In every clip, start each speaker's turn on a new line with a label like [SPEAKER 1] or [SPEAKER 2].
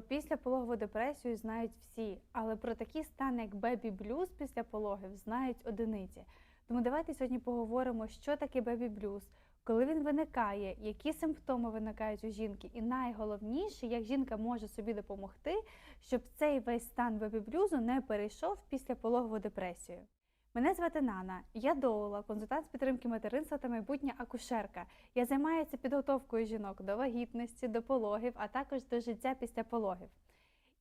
[SPEAKER 1] Про післяпологову депресію знають всі, але про такі стани, як бебі блюз після пологів, знають одиниці. Тому давайте сьогодні поговоримо, що таке бебі блюз, коли він виникає, які симптоми виникають у жінки, і найголовніше, як жінка може собі допомогти, щоб цей весь стан бебі блюзу не перейшов в післяпологову депресію. Мене звати Нана, я доула, консультант з підтримки материнства та майбутня акушерка. Я займаюся підготовкою жінок до вагітності, до пологів, а також до життя після пологів.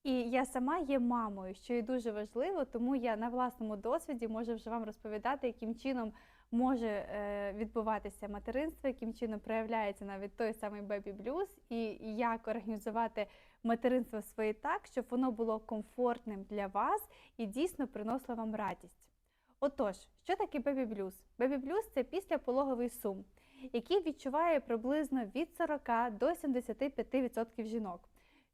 [SPEAKER 1] І я сама є мамою, що є дуже важливо, тому я на власному досвіді можу вже вам розповідати, яким чином може е, відбуватися материнство, яким чином проявляється навіть той самий бебі блюз, і як організувати материнство своє так, щоб воно було комфортним для вас і дійсно приносило вам радість. Отож, що таке бебі блюз? Бебі блюз це післяпологовий сум, який відчуває приблизно від 40 до 75% жінок.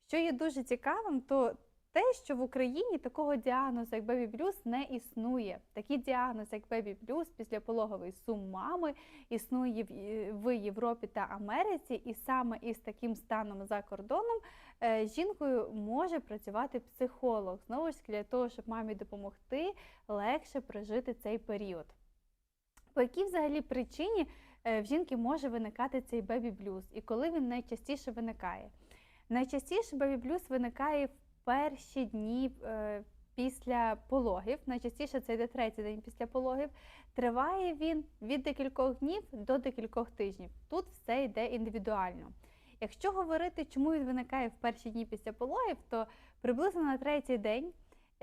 [SPEAKER 1] Що є дуже цікавим, то те, що в Україні такого діагнозу, як бебі блюз, не існує. Такий діагноз, як бебі блюз, післяпологовий сум мами, існує в- е, Європі та Америці, і саме із таким станом за кордоном жінкою може працювати психолог. Знову ж для того, щоб мамі допомогти легше прожити цей період. По якій взагалі причині е, в жінки може виникати цей бебі блюз і коли він найчастіше виникає? Найчастіше бебі блюз виникає в перші дні е, після пологів. Найчастіше це йде третій день після пологів. Триває він від декількох днів до декількох тижнів. Тут все йде індивідуально. Якщо говорити, чому він виникає в перші дні після пологів, то приблизно на третій день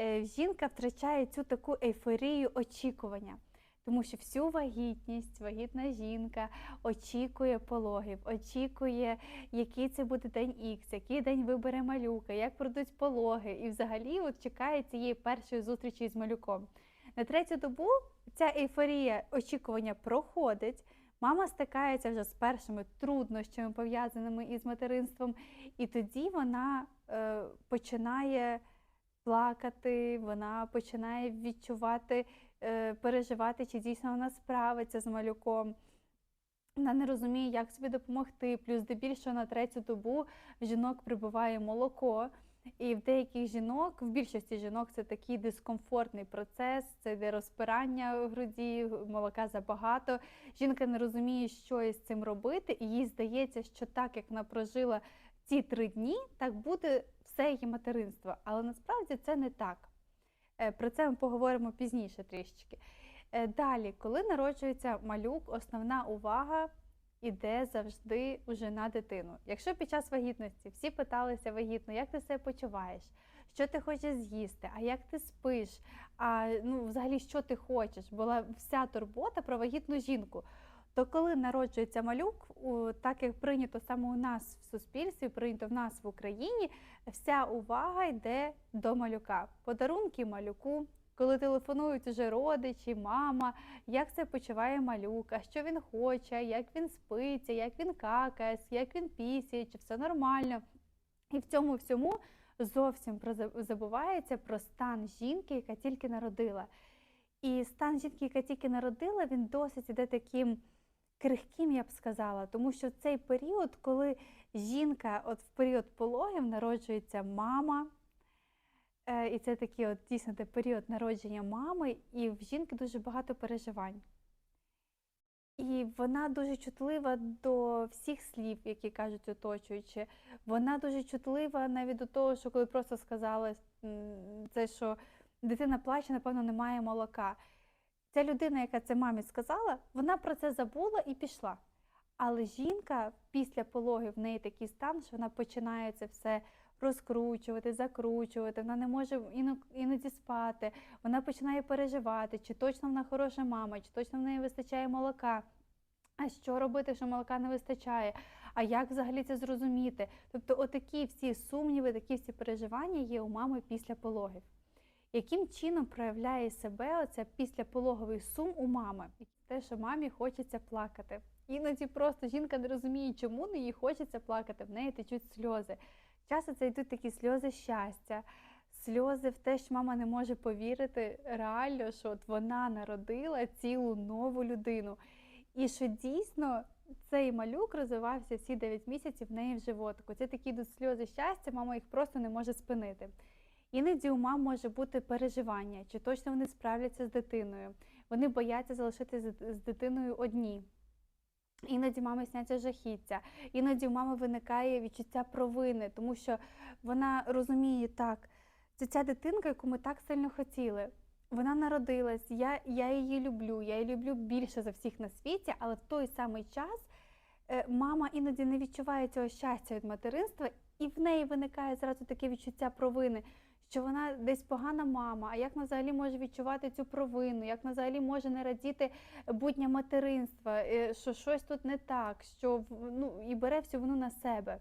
[SPEAKER 1] е, жінка втрачає цю таку ейфорію очікування. Тому що всю вагітність, вагітна жінка очікує пологів, очікує, який це буде день Х, який день вибере малюка, як пройдуть пологи, і взагалі от чекає цієї першої зустрічі з малюком. На третю добу ця ейфорія очікування проходить. Мама стикається вже з першими труднощами, пов'язаними із материнством, і тоді вона е, починає плакати, вона починає відчувати, е, переживати, чи дійсно вона справиться з малюком. Вона не розуміє, як собі допомогти. Плюс здебільшого на третю добу в жінок прибуває молоко. І в деяких жінок, в більшості жінок, це такий дискомфортний процес, це йде розпирання груді, молока забагато. Жінка не розуміє, що із цим робити, і їй здається, що так як вона прожила ці три дні, так буде все її материнство. Але насправді це не так. Е, Про це ми поговоримо пізніше трішечки. Е, Далі, коли народжується малюк, основна увага іде завжди уже на дитину. Якщо під час вагітності всі питалися вагітно, як ти себе почуваєш, що ти хочеш з'їсти, а як ти спиш, а ну, взагалі, що ти хочеш, була вся турбота про вагітну жінку. То коли народжується малюк, так як прийнято саме у нас в суспільстві, прийнято в нас в Україні, вся увага йде до малюка. Подарунки малюку, коли телефонують уже родичі, мама, як це почуває малюк, а що він хоче, як він спиться, як він какає, як він пісяє, чи все нормально. І в цьому всьому зовсім забувається про стан жінки, яка тільки народила. І стан жінки, яка тільки народила, він досить іде таким крихким, я б сказала, тому що цей період, коли жінка, от в період пологів народжується мама, і це такий от дійсно період народження мами, і в жінки дуже багато переживань. І вона дуже чутлива до всіх слів, які кажуть оточуючи. Вона дуже чутлива навіть до того, що коли просто сказали це, що дитина плаче, напевно, немає молока. Ця людина, яка це мамі сказала, вона про це забула і пішла. Але жінка після пологів в неї такий стан, що вона починає це все розкручувати, закручувати, вона не може іноді спати, вона починає переживати, чи точно вона хороша мама, чи точно в неї вистачає молока. А що робити, що молока не вистачає? А як взагалі це зрозуміти? Тобто, отакі всі сумніви, такі всі переживання є у мами після пологів. Яким чином проявляє себе оце післяпологовий сум у мами? Те, що мамі хочеться плакати. Іноді просто жінка не розуміє, чому не їй хочеться плакати, в неї течуть сльози. Часто це йдуть такі сльози щастя, сльози в те, що мама не може повірити реально, що от вона народила цілу нову людину. І що дійсно цей малюк розвивався всі 9 місяців в неї в животику. Це такі йдуть сльози щастя, мама їх просто не може спинити. Іноді у мам може бути переживання, чи точно вони справляться з дитиною. Вони бояться залишитися з дитиною одні. Іноді мами сняться жахіття, іноді у мами виникає відчуття провини, тому що вона розуміє так, це ця дитинка, яку ми так сильно хотіли. Вона народилась, я, я її люблю, я її люблю більше за всіх на світі, але в той самий час е, мама іноді не відчуває цього щастя від материнства, і в неї виникає зразу таке відчуття провини, що вона десь погана мама. А як вона взагалі може відчувати цю провину? Як вона взагалі може не радіти будня материнства, е, що щось тут не так, що ну, і бере всю вину на себе.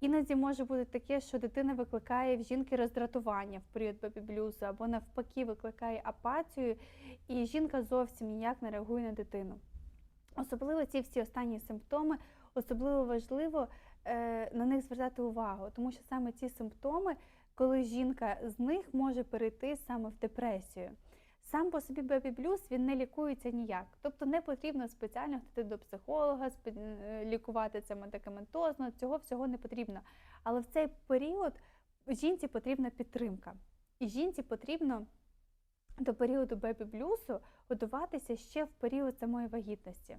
[SPEAKER 1] Іноді може бути таке, що дитина викликає в жінки роздратування в період бебі-блюзу, або навпаки викликає апатію, і жінка зовсім ніяк не реагує на дитину. Особливо ці всі останні симптоми, особливо важливо е, на них звертати увагу, тому що саме ці симптоми, коли жінка з них може перейти саме в депресію. Сам по собі бебі-блюз він не лікується ніяк. Тобто не потрібно спеціально ходити до психолога, е, лікувати це медикаментозно, цього всього не потрібно. Але в цей період жінці потрібна підтримка. І жінці потрібно до періоду бебі-блюзу готуватися ще в період самої вагітності.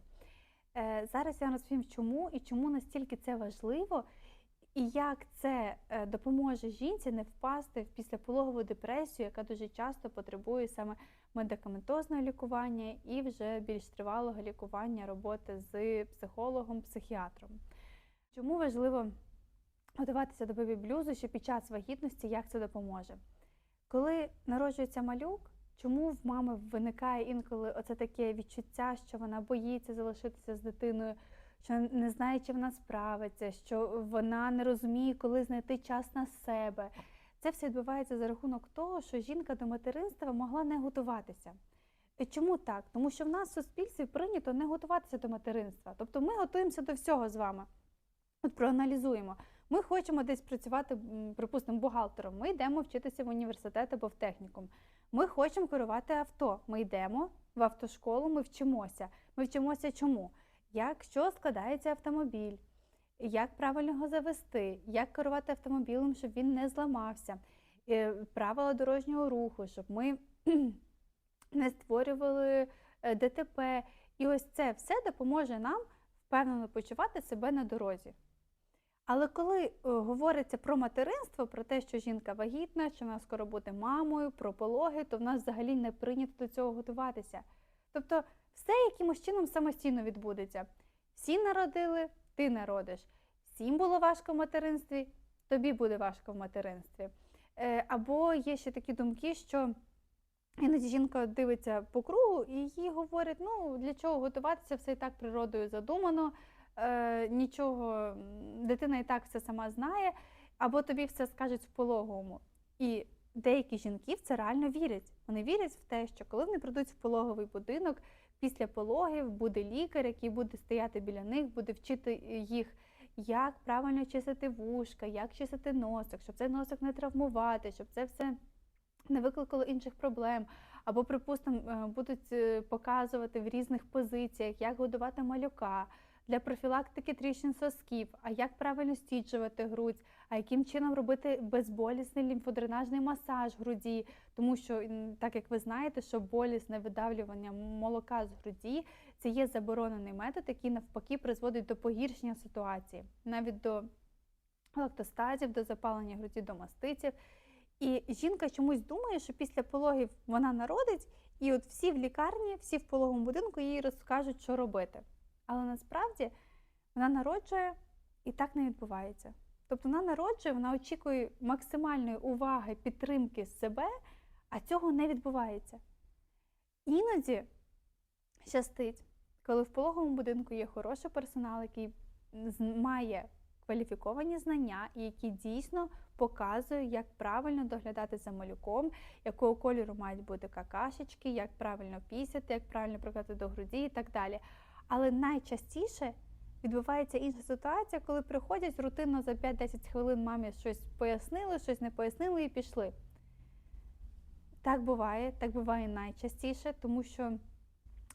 [SPEAKER 1] Е, Зараз я розповім, чому і чому настільки це важливо, і як це е, допоможе жінці не впасти в післяпологову депресію, яка дуже часто потребує саме медикаментозного лікування і вже більш тривалого лікування роботи з психологом, психіатром. Чому важливо готуватися до бебі-блюзу ще під час вагітності, як це допоможе? Коли народжується малюк, чому в мами виникає інколи оце таке відчуття, що вона боїться залишитися з дитиною, що не знає, чи вона справиться, що вона не розуміє, коли знайти час на себе. Це все відбувається за рахунок того, що жінка до материнства могла не готуватися. Чому так? Тому що в нас в суспільстві прийнято не готуватися до материнства. Тобто ми готуємося до всього з вами. От проаналізуємо. Ми хочемо десь працювати, припустимо, бухгалтером. Ми йдемо вчитися в університет або в технікум. Ми хочемо керувати авто. Ми йдемо в автошколу, ми вчимося. Ми вчимося чому? Як що складається автомобіль, як правильно його завести, як керувати автомобілем, щоб він не зламався, е, правила дорожнього руху, щоб ми не створювали е, ДТП. І ось це все допоможе нам впевнено почувати себе на дорозі. Але коли е, говориться про материнство, про те, що жінка вагітна, що вона скоро буде мамою, про пологи, то в нас взагалі не прийнято до цього готуватися. Тобто все якимось чином самостійно відбудеться. Всі народили, ти народиш. Всім було важко в материнстві, тобі буде важко в материнстві. Е, Або є ще такі думки, що іноді жінка дивиться по кругу і їй говорять, ну для чого готуватися, все і так природою задумано, е, нічого, дитина і так все сама знає, або тобі все скажуть в пологовому. І деякі жінки в це реально вірять. Вони вірять в те, що коли вони прийдуть в пологовий будинок, після пологів буде лікар, який буде стояти біля них, буде вчити їх, як правильно чистити вушка, як чистити носик, щоб цей носик не травмувати, щоб це все не викликало інших проблем. Або, припустимо, е, будуть е, показувати в різних позиціях, як годувати малюка для профілактики тріщин сосків, а як правильно стіджувати грудь, а яким чином робити безболісний лімфодренажний масаж груді, тому що, так як ви знаєте, що болісне видавлювання молока з груді це є заборонений метод, який навпаки призводить до погіршення ситуації, навіть до лактостазів, до запалення груді, до мастиців. І жінка чомусь думає, що після пологів вона народить, і от всі в лікарні, всі в пологовому будинку їй розкажуть, що робити. Але насправді вона народжує і так не відбувається. Тобто вона народжує, вона очікує максимальної уваги, підтримки з себе, а цього не відбувається. Іноді щастить, коли в пологовому будинку є хороший персонал, який має кваліфіковані знання і який дійсно показує, як правильно доглядати за малюком, якого кольору мають бути какашечки, як правильно пісяти, як правильно прикладати до груді і так далі. Але найчастіше відбувається інша ситуація, коли приходять рутинно за 5-10 хвилин мамі щось пояснили, щось не пояснили і пішли. Так буває, так буває найчастіше, тому що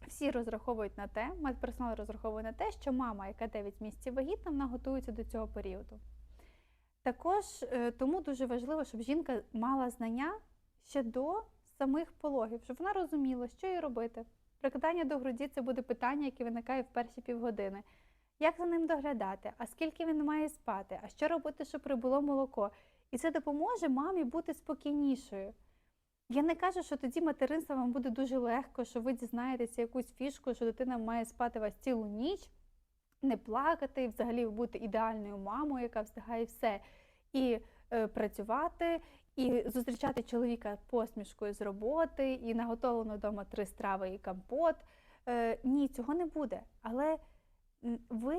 [SPEAKER 1] Всі розраховують на те, медперсонал розраховує на те, що мама, яка 9 місяців вагітна, вона готується до цього періоду. Також е, тому дуже важливо, щоб жінка мала знання ще до самих пологів, щоб вона розуміла, що їй робити. Прикладання до груді це буде питання, яке виникає в перші півгодини. Як за ним доглядати? А скільки він має спати? А що робити, щоб прибуло молоко? І це допоможе мамі бути спокійнішою. Я не кажу, що тоді материнство вам буде дуже легко, що ви дізнаєтеся якусь фішку, що дитина має спати вас цілу ніч, не плакати, і взагалі будете ідеальною мамою, яка встигає все. І е, працювати, і зустрічати чоловіка посмішкою з роботи, і наготовлено вдома три страви і компот. Е, ні, цього не буде. Але ви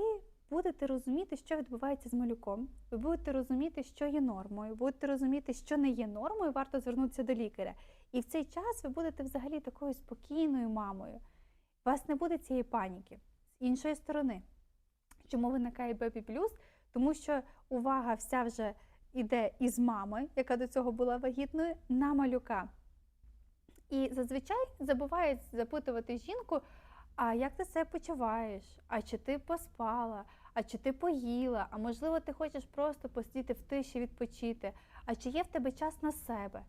[SPEAKER 1] будете розуміти, що відбувається з малюком. Ви будете розуміти, що є нормою, будете розуміти, що не є нормою, варто звернутися до лікаря. І в цей час ви будете взагалі такою спокійною мамою. У вас не буде цієї паніки. З іншої сторони, чому виникає бебі плюс? Тому що увага вся вже йде із мами, яка до цього була вагітною, на малюка. І зазвичай забувають запитувати жінку, а як ти себе почуваєш? А чи ти поспала? А чи ти поїла? А можливо, ти хочеш просто посидіти в тиші, відпочити? А чи є в тебе час на себе?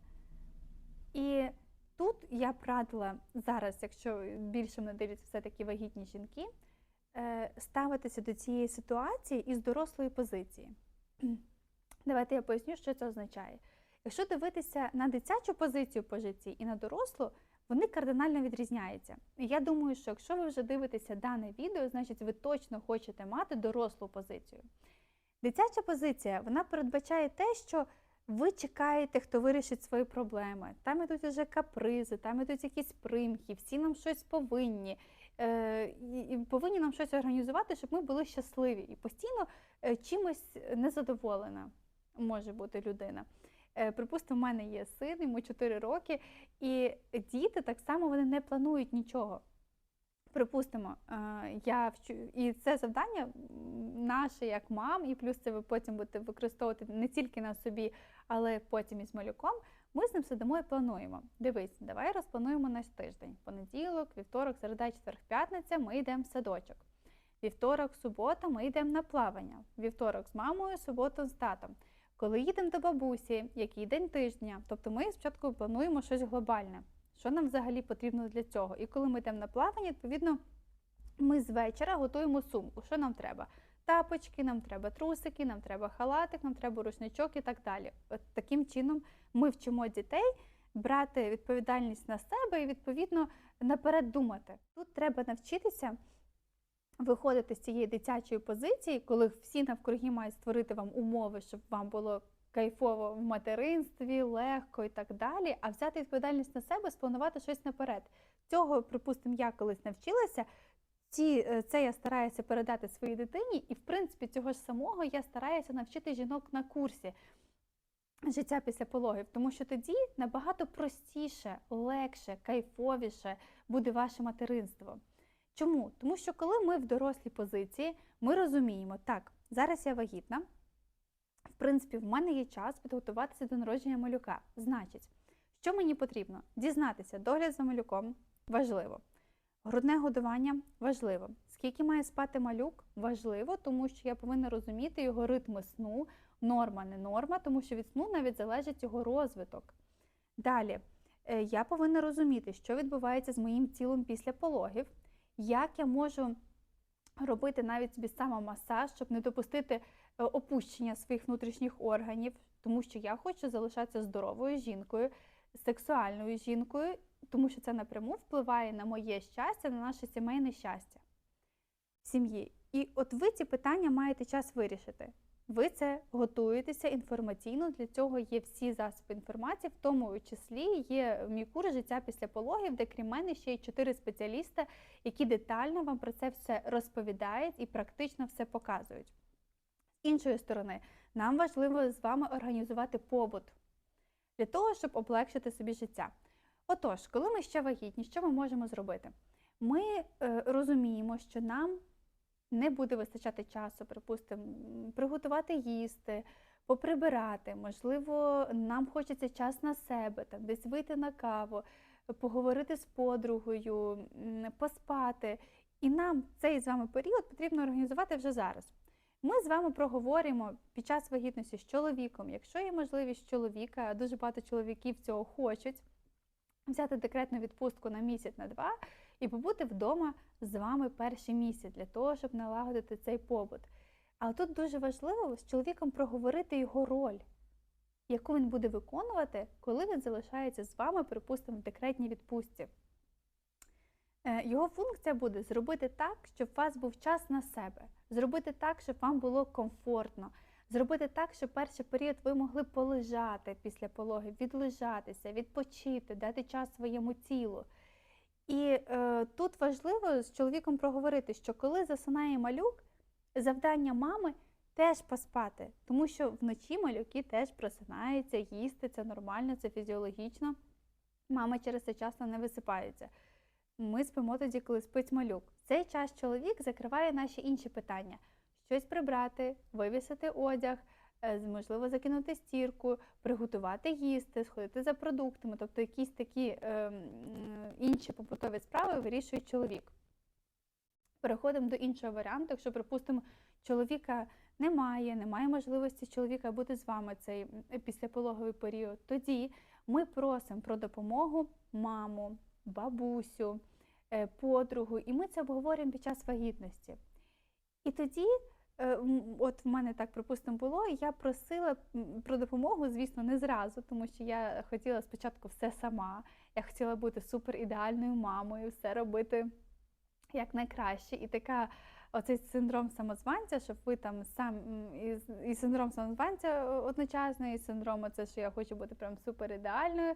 [SPEAKER 1] І тут я б радила зараз, якщо більше мене дивляться все-таки вагітні жінки, е, ставитися до цієї ситуації із дорослої позиції. Давайте я поясню, що це означає. Якщо дивитися на дитячу позицію по житті і на дорослу, вони кардинально відрізняються. І я думаю, що якщо ви вже дивитеся дане відео, значить ви точно хочете мати дорослу позицію. Дитяча позиція вона передбачає те, що ви чекаєте, хто вирішить свої проблеми. Там ідуть вже капризи, там ідуть якісь примхи, всі нам щось повинні. Е, і- повинні нам щось організувати, щоб ми були щасливі. І постійно е, чимось незадоволена може бути людина. Е, Припустимо, в мене є син, йому 4 роки, і діти так само вони не планують нічого. Припустимо, е, я вчу, і це завдання наше як мам, і плюс це ви потім будете використовувати не тільки на собі, але потім із малюком. Ми з ним сидимо і плануємо. Дивись, давай розплануємо наш тиждень. Понеділок, вівторок, середа, четвер, п'ятниця ми йдемо в садочок. Вівторок, субота ми йдемо на плавання. Вівторок з мамою, суботу з татом. Коли їдемо до бабусі, який день тижня, тобто ми спочатку плануємо щось глобальне, що нам взагалі потрібно для цього. І коли ми йдемо на плавання, відповідно, ми з вечора готуємо сумку. Що нам треба? Тапочки, нам треба трусики, нам треба халатик, нам треба рушничок і так далі. От таким чином ми вчимо дітей брати відповідальність на себе і відповідно наперед думати. Тут треба навчитися виходити з цієї дитячої позиції, коли всі навкруги мають створити вам умови, щоб вам було кайфово в материнстві, легко і так далі, а взяти відповідальність на себе, спланувати щось наперед. Цього, припустимо, я колись навчилася. Ці, е, це я стараюся передати своїй дитині, і в принципі цього ж самого я стараюся навчити жінок на курсі життя після пологів, тому що тоді набагато простіше, легше, кайфовіше буде ваше материнство. Чому? Тому що коли ми в дорослій позиції, ми розуміємо, так, зараз я вагітна, в принципі, в мене є час підготуватися до народження малюка. Значить, що мені потрібно? Дізнатися, догляд за малюком важливо. Грудне годування важливо. Скільки має спати малюк? Важливо, тому що я повинна розуміти його ритми сну, норма, не норма, тому що від сну навіть залежить його розвиток. Далі, е, я повинна розуміти, що відбувається з моїм тілом після пологів, як я можу робити навіть собі самомасаж, щоб не допустити е, опущення своїх внутрішніх органів, тому що я хочу залишатися здоровою жінкою, сексуальною жінкою, тому що це напряму впливає на моє щастя, на наше сімейне щастя сім'ї. І от ви ці питання маєте час вирішити. Ви це готуєтеся інформаційно, для цього є всі засоби інформації, в тому числі є мій курс життя після пологів, де крім мене ще є чотири спеціаліста, які детально вам про це все розповідають і практично все показують. З іншої сторони, нам важливо з вами організувати побут для того, щоб облегшити собі життя. Отож, коли ми ще вагітні, що ми можемо зробити? Ми е, розуміємо, що нам не буде вистачати часу, припустимо, приготувати їсти, поприбирати. Можливо, нам хочеться час на себе, там десь вийти на каву, поговорити з подругою, поспати. І нам цей з вами період потрібно організувати вже зараз. Ми з вами проговоримо під час вагітності з чоловіком, якщо є можливість чоловіка, дуже багато чоловіків цього хочуть, взяти декретну відпустку на місяць на два і побути вдома з вами перший місяць для того, щоб налагодити цей побут. Але тут дуже важливо з чоловіком проговорити його роль, яку він буде виконувати, коли він залишається з вами, припустимо, в декретній відпустці. Е, Його функція буде зробити так, щоб у вас був час на себе, зробити так, щоб вам було комфортно, зробити так, щоб перший період ви могли полежати після пологи, відлежатися, відпочити, дати час своєму тілу. І е, тут важливо з чоловіком проговорити, що коли засинає малюк, завдання мами теж поспати, тому що вночі малюки теж просинаються, їсти, це нормально, це фізіологічно. Мама через це часто не висипається. Ми спимо тоді, коли спить малюк. В цей час чоловік закриває наші інші питання: щось прибрати, вивісити одяг, можливо, закинути стірку, приготувати їсти, сходити за продуктами, тобто якісь такі е, інші побутові справи вирішує чоловік. Переходимо до іншого варіанту. Якщо, припустимо, чоловіка немає, немає можливості чоловіка бути з вами цей післяпологовий період, тоді ми просимо про допомогу маму, бабусю, е, подругу, і ми це обговорюємо під час вагітності. І тоді, е, от в мене так, припустимо, було, і я просила про допомогу, звісно, не зразу, тому що я хотіла спочатку все сама. Я хотіла бути супер ідеальною мамою, все робити як найкраще. І така оцей синдром самозванця, щоб ви там сам і, і синдром самозванця одночасно, і синдром це, що я хочу бути прям супер ідеальною,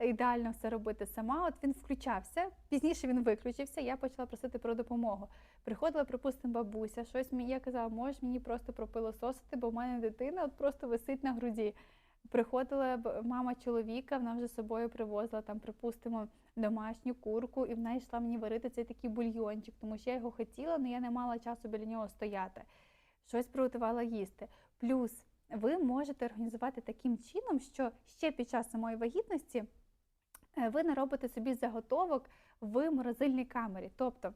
[SPEAKER 1] ідеально все робити сама. От він включався. Пізніше він виключився. Я почала просити про допомогу. Приходила, припустимо, бабуся, щось мені я казала, можеш мені просто пропилососити, бо в мене дитина от просто висить на груді. Приходила мама чоловіка, вона вже з собою привозила там, припустимо, домашню курку, і вона йшла мені варити цей такий бульйончик, тому що я його хотіла, але я не мала часу біля нього стояти. Щось приготувала їсти. Плюс ви можете організувати таким чином, що ще під час самої вагітності ви наробите собі заготовок в морозильній камері. Тобто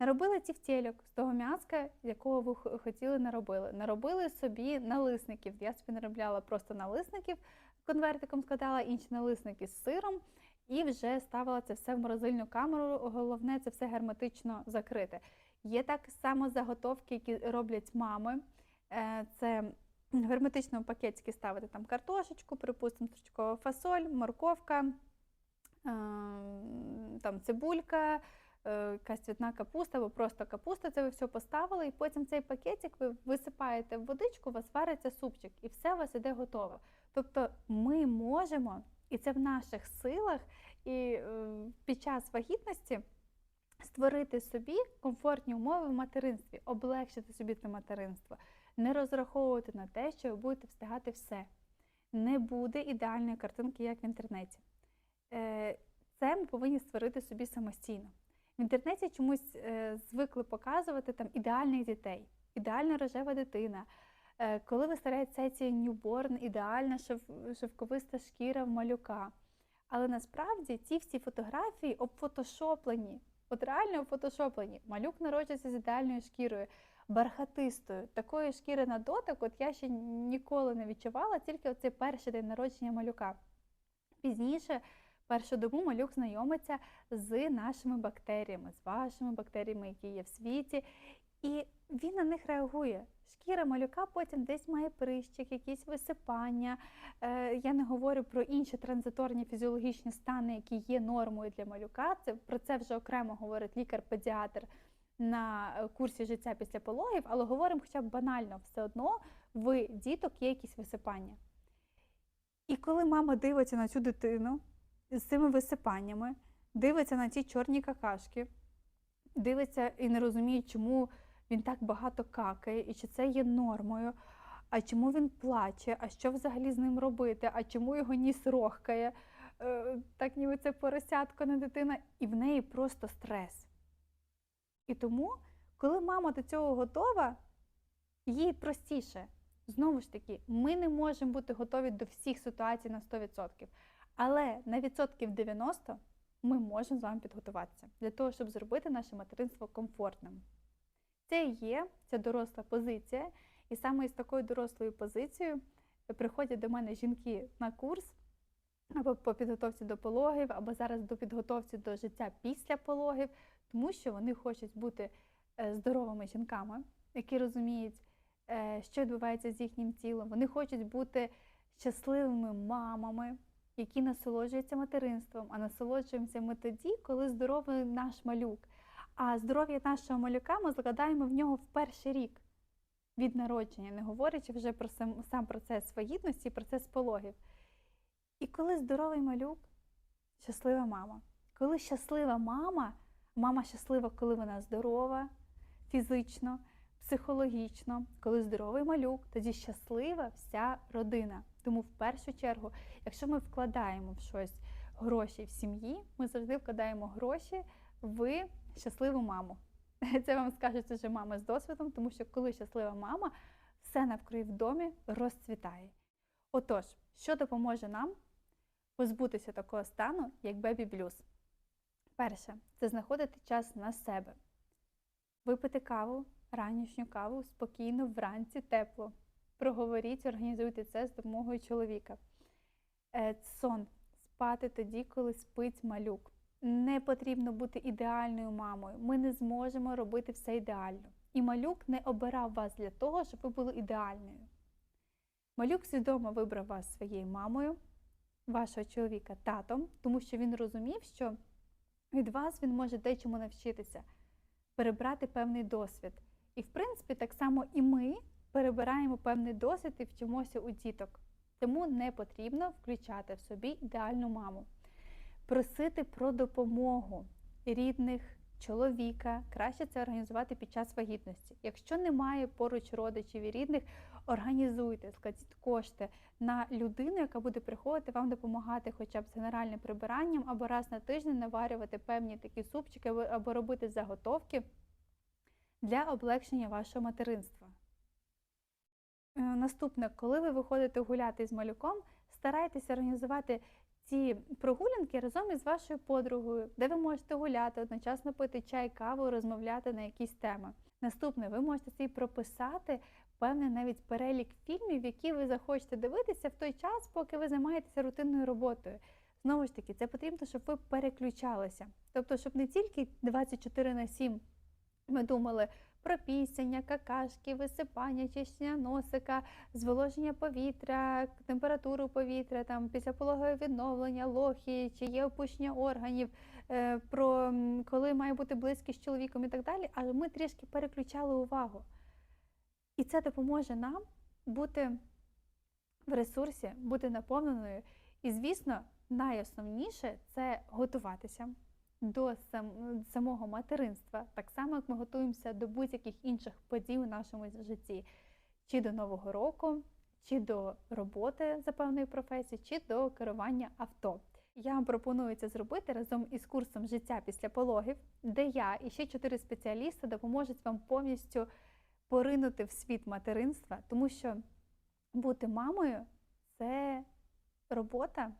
[SPEAKER 1] наробили тівтєльок з того м'яска, якого ви хотіли наробили. Наробили собі налисників. Я собі наробляла просто налисників, конвертиком складала інші налисники з сиром і вже ставила це все в морозильну камеру. Головне це все герметично закрити. Є так само заготовки, які роблять мами. Е, Це в герметичному ставити там картошечку, припустимо, фасоль, морковка, е, там цибулька, е, якась цвітна капуста або просто капуста. Це ви все поставили, і потім цей пакетик ви висипаєте в водичку, у вас вариться супчик, і все у вас іде готово. Тобто ми можемо, і це в наших силах, і е, під час вагітності створити собі комфортні умови в материнстві, облегшити собі це материнство, не розраховувати на те, що ви будете встигати все. Не буде ідеальної картинки, як в інтернеті. Е, Це ми повинні створити собі самостійно. В інтернеті чомусь е, звикли показувати там ідеальних дітей, ідеальна рожева дитина. Е, Коли виставляють сеті ньюборн, ідеальна шовковиста шкіра в малюка. Але насправді ці всі фотографії обфотошоплені, от реально обфотошоплені. Малюк народжується з ідеальною шкірою, бархатистою. Такої шкіри на дотик, от я ще ніколи не відчувала, тільки оцей перший день народження малюка. Пізніше, першу добу, малюк знайомиться з нашими бактеріями, з вашими бактеріями, які є в світі, і він на них реагує. Шкіра малюка потім десь має прищик, якісь висипання. Е, Я не говорю про інші транзиторні фізіологічні стани, які є нормою для малюка. Це про це вже окремо говорить лікар-педіатр на е, курсі життя після пологів, але говоримо хоча б банально, все одно в діток є якісь висипання. І коли мама дивиться на цю дитину з цими висипаннями, дивиться на ці чорні какашки, дивиться і не розуміє, чому він так багато какає, і чи це є нормою, а чому він плаче, а що взагалі з ним робити, а чому його ніс рохкає, е, так ніби це поросятко не дитина, і в неї просто стрес. І тому, коли мама до цього готова, їй простіше. Знову ж таки, ми не можемо бути готові до всіх ситуацій на 100%. Але на відсотків 90 ми можемо з вами підготуватися для того, щоб зробити наше материнство комфортним. Це і є ця доросла позиція, і саме із такою дорослою позицією приходять до мене жінки на курс або по підготовці до пологів, або зараз до підготовці до життя після пологів, тому що вони хочуть бути е, здоровими жінками, які розуміють, е, що відбувається з їхнім тілом. Вони хочуть бути щасливими мамами, які насолоджуються материнством, а насолоджуємося ми тоді, коли здоровий наш малюк. А здоров'я нашого малюка ми закладаємо в нього в перший рік від народження, не говорячи вже про сам, сам процес вагітності, процес пологів. І коли здоровий малюк, щаслива мама. Коли щаслива мама, мама щаслива, коли вона здорова, фізично, психологічно, коли здоровий малюк, тоді щаслива вся родина. Тому в першу чергу, якщо ми вкладаємо в щось гроші в сім'ї, ми завжди вкладаємо гроші в щасливу маму. Це вам скажуть вже мами з досвідом, тому що коли щаслива мама, все навкруги в домі розцвітає. Отож, що допоможе нам позбутися такого стану, як бебі блюз? Перше, це знаходити час на себе, випити каву, ранішню каву спокійно, вранці, тепло. Проговоріть, організуйте це з допомогою чоловіка. Е, Сон спати тоді, коли спить малюк. Не потрібно бути ідеальною мамою. Ми не зможемо робити все ідеально. І малюк не обирав вас для того, щоб ви були ідеальною. Малюк свідомо вибрав вас своєю мамою, вашого чоловіка татом, тому що він розумів, що від вас він може дечому навчитися, перебрати певний досвід. І, в принципі, так само і ми перебираємо певний досвід і вчимося у діток. Тому не потрібно включати в собі ідеальну маму просити про допомогу рідних, чоловіка. Краще це організувати під час вагітності. Якщо немає поруч родичів і рідних, організуйте, складіть кошти на людину, яка буде приходити вам допомагати, хоча б з генеральним прибиранням, або раз на тиждень наварювати певні такі супчики, або робити заготовки для облегшення вашого материнства. Е, Наступне, коли ви виходите гуляти з малюком, старайтеся організувати ці прогулянки разом із вашою подругою, де ви можете гуляти, одночасно пити чай, каву, розмовляти на якісь теми. Наступне, ви можете собі прописати певний навіть перелік фільмів, які ви захочете дивитися в той час, поки ви займаєтеся рутинною роботою. Знову ж таки, це потрібно, щоб ви переключалися. Тобто, щоб не тільки 24 на 7 ми думали про пісення, какашки, висипання, чищення носика, зволоження повітря, температуру повітря, там післяпологове відновлення, лохи, чи є опущення органів, е, про коли має бути близькість з чоловіком і так далі. Але ми трішки переключали увагу. І це допоможе нам бути в ресурсі, бути наповненою. І, звісно, найосновніше це готуватися до сам, самого материнства, так само, як ми готуємося до будь-яких інших подій у нашому житті, чи до Нового року, чи до роботи за певною професією, чи до керування авто. Я вам пропоную це зробити разом із курсом життя після пологів, де я і ще чотири спеціалісти допоможуть вам повністю поринути в світ материнства, тому що бути мамою це робота.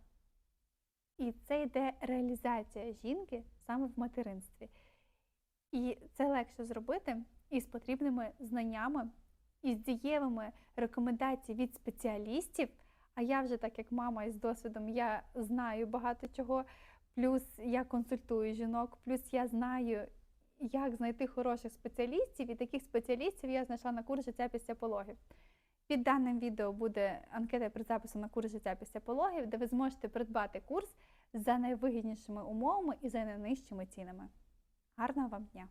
[SPEAKER 1] І це йде реалізація жінки саме в материнстві. І це легше зробити із потрібними знаннями, із дієвими рекомендаціями від спеціалістів. А я вже, так як мама із досвідом, я знаю багато чого, плюс я консультую жінок, плюс я знаю, як знайти хороших спеціалістів, і таких спеціалістів я знайшла на курс життя після пологів. Під даним відео буде анкета при запису на курс життя після пологів, де ви зможете придбати курс за найвигіднішими умовами і за найнижчими цінами. Гарного вам дня!